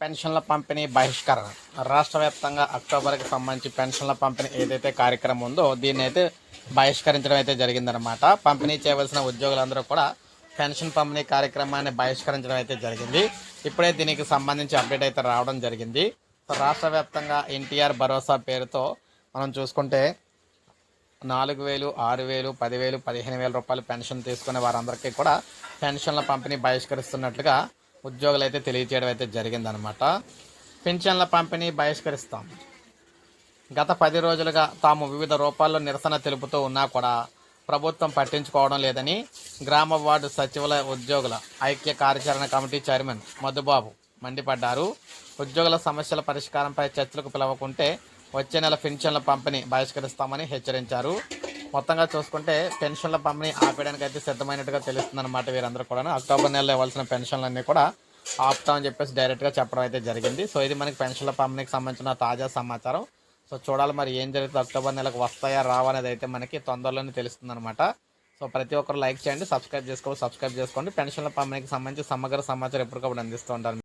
పెన్షన్ల పంపిణీ బహిష్కరణ. రాష్ట్ర వ్యాప్తంగా అక్టోబర్కి సంబంధించి పెన్షన్ల పంపిణీ ఏదైతే కార్యక్రమం ఉందో దీన్ని అయితే బహిష్కరించడం అయితే జరిగిందనమాట పంపిణీ చేయవలసిన ఉద్యోగులందరూ కూడా పెన్షన్ పంపిణీ కార్యక్రమాన్ని బహిష్కరించడం అయితే జరిగింది. ఇప్పుడే దీనికి సంబంధించి అప్డేట్ అయితే రావడం జరిగింది. సో రాష్ట్ర వ్యాప్తంగా ఎన్టీఆర్ భరోసా పేరుతో మనం చూసుకుంటే నాలుగు వేలు ఆరు వేలు పదివేలు పదిహేను వేల రూపాయలు పెన్షన్ తీసుకునే వారందరికీ కూడా పెన్షన్ల పంపిణీ బహిష్కరిస్తున్నట్లుగా ఉద్యోగులు అయితే తెలియజేయడం అయితే జరిగిందనమాట పింఛన్ల పంపిణీ బహిష్కరిస్తాం. గత పది రోజులుగా తాము వివిధ రూపాల్లో నిరసన తెలుపుతూ ఉన్నా కూడా ప్రభుత్వం పట్టించుకోవడం లేదని గ్రామ వార్డు సచివాలయ ఉద్యోగుల ఐక్య కార్యాచరణ కమిటీ చైర్మన్ మధుబాబు మండిపడ్డారు. ఉద్యోగుల సమస్యల పరిష్కారంపై చర్చలకు పిలవకుంటే వచ్చే నెల పెన్షన్ల పంపిణీ బహిష్కరిస్తామని హెచ్చరించారు. మొత్తంగా చూసుకుంటే పెన్షన్ల పంపిణీ ఆపేయడానికి అయితే సిద్ధమైనట్టుగా తెలుస్తుంది అనమాట వీరందరూ కూడా అక్టోబర్ నెలలో ఇవ్వాల్సిన పెన్షన్లన్నీ కూడా ఆపుతామని చెప్పేసి డైరెక్ట్గా చెప్పడం అయితే జరిగింది. సో ఇది మనకి పెన్షన్ల పంపిణీకి సంబంధించిన తాజా సమాచారం. సో చూడాలి మరి ఏం జరుగుతుంది అక్టోబర్ నెలకు వస్తాయా రావా అనేది అయితే మనకి తొందరలోనే తెలుస్తుంది అనమాట సో ప్రతి ఒక్కరు లైక్ చేయండి సబ్స్క్రైబ్ చేసుకోవాలి సబ్స్క్రైబ్ చేసుకోండి. పెన్షన్ల పంపిణీకి సంబంధించి సమగ్ర సమాచారం ఎప్పటికప్పుడు అందిస్తూ ఉంటారు.